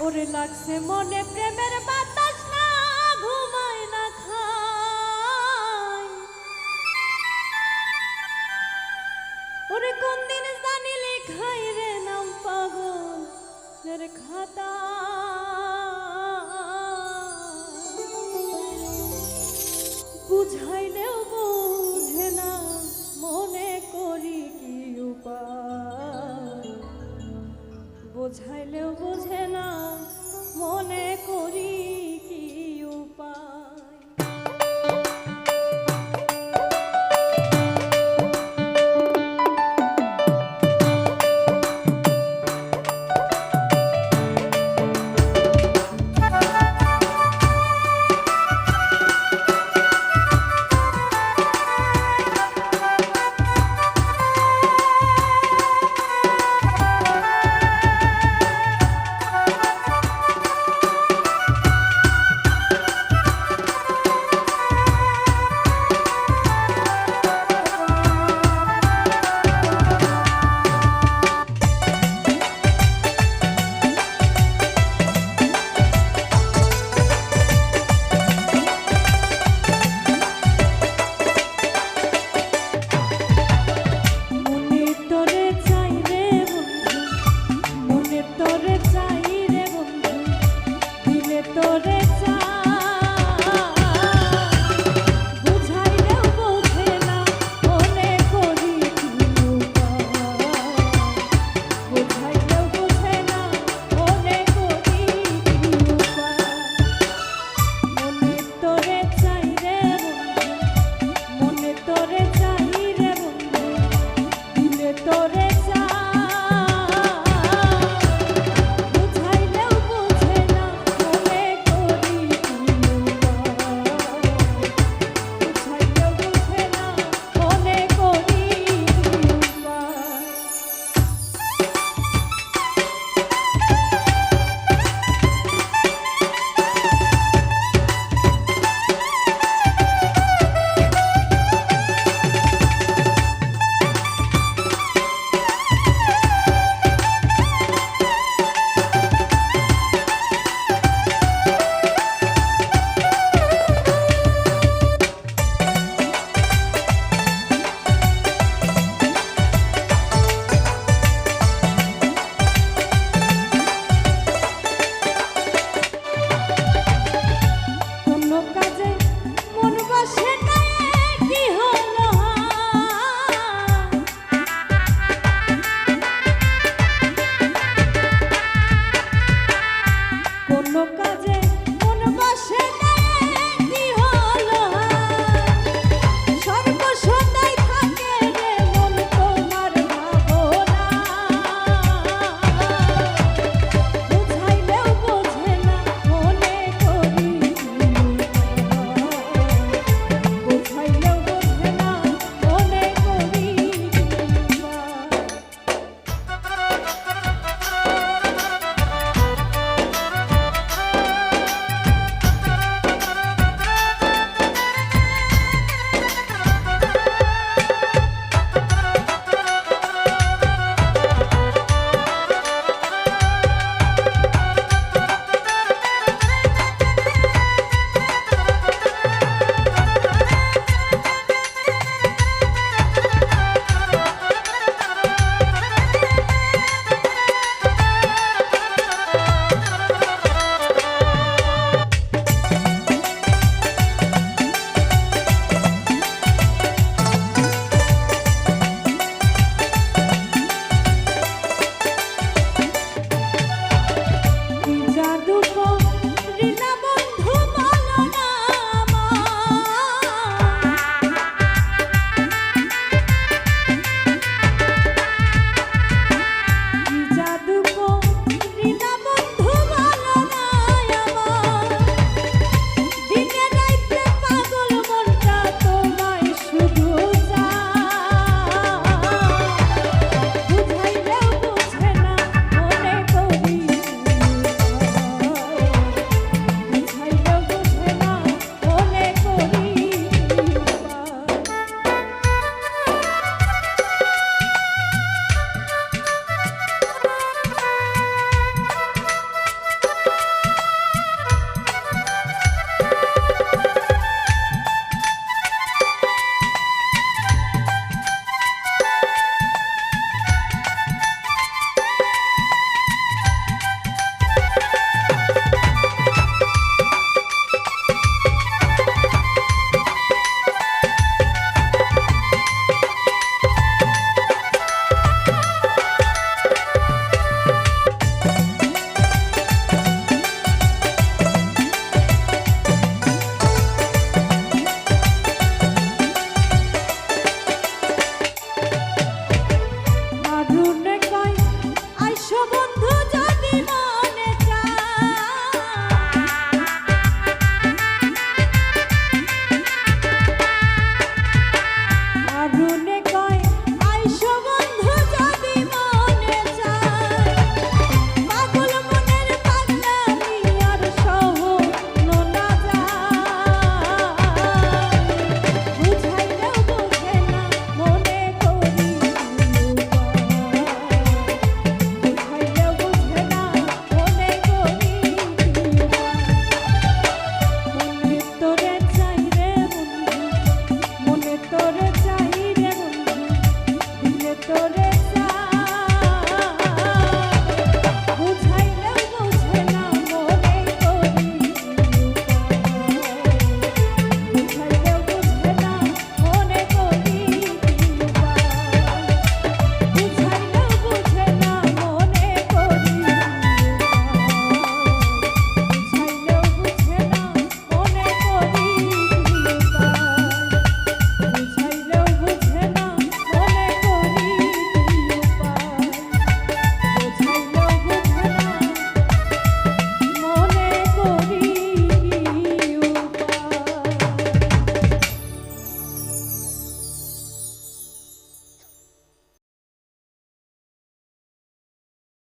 ওরে লাগছে মনে প্রেমের বাতাস, না ঘুমায়, না খায়। ওরে কোন দিন জানি লেখাই রে নাম পাগল রে খাতা। বুঝাইলেও বুঝে না, মনে করি কি উপায়। বোঝাইলেও বোঝে মনে করি। কি উপায়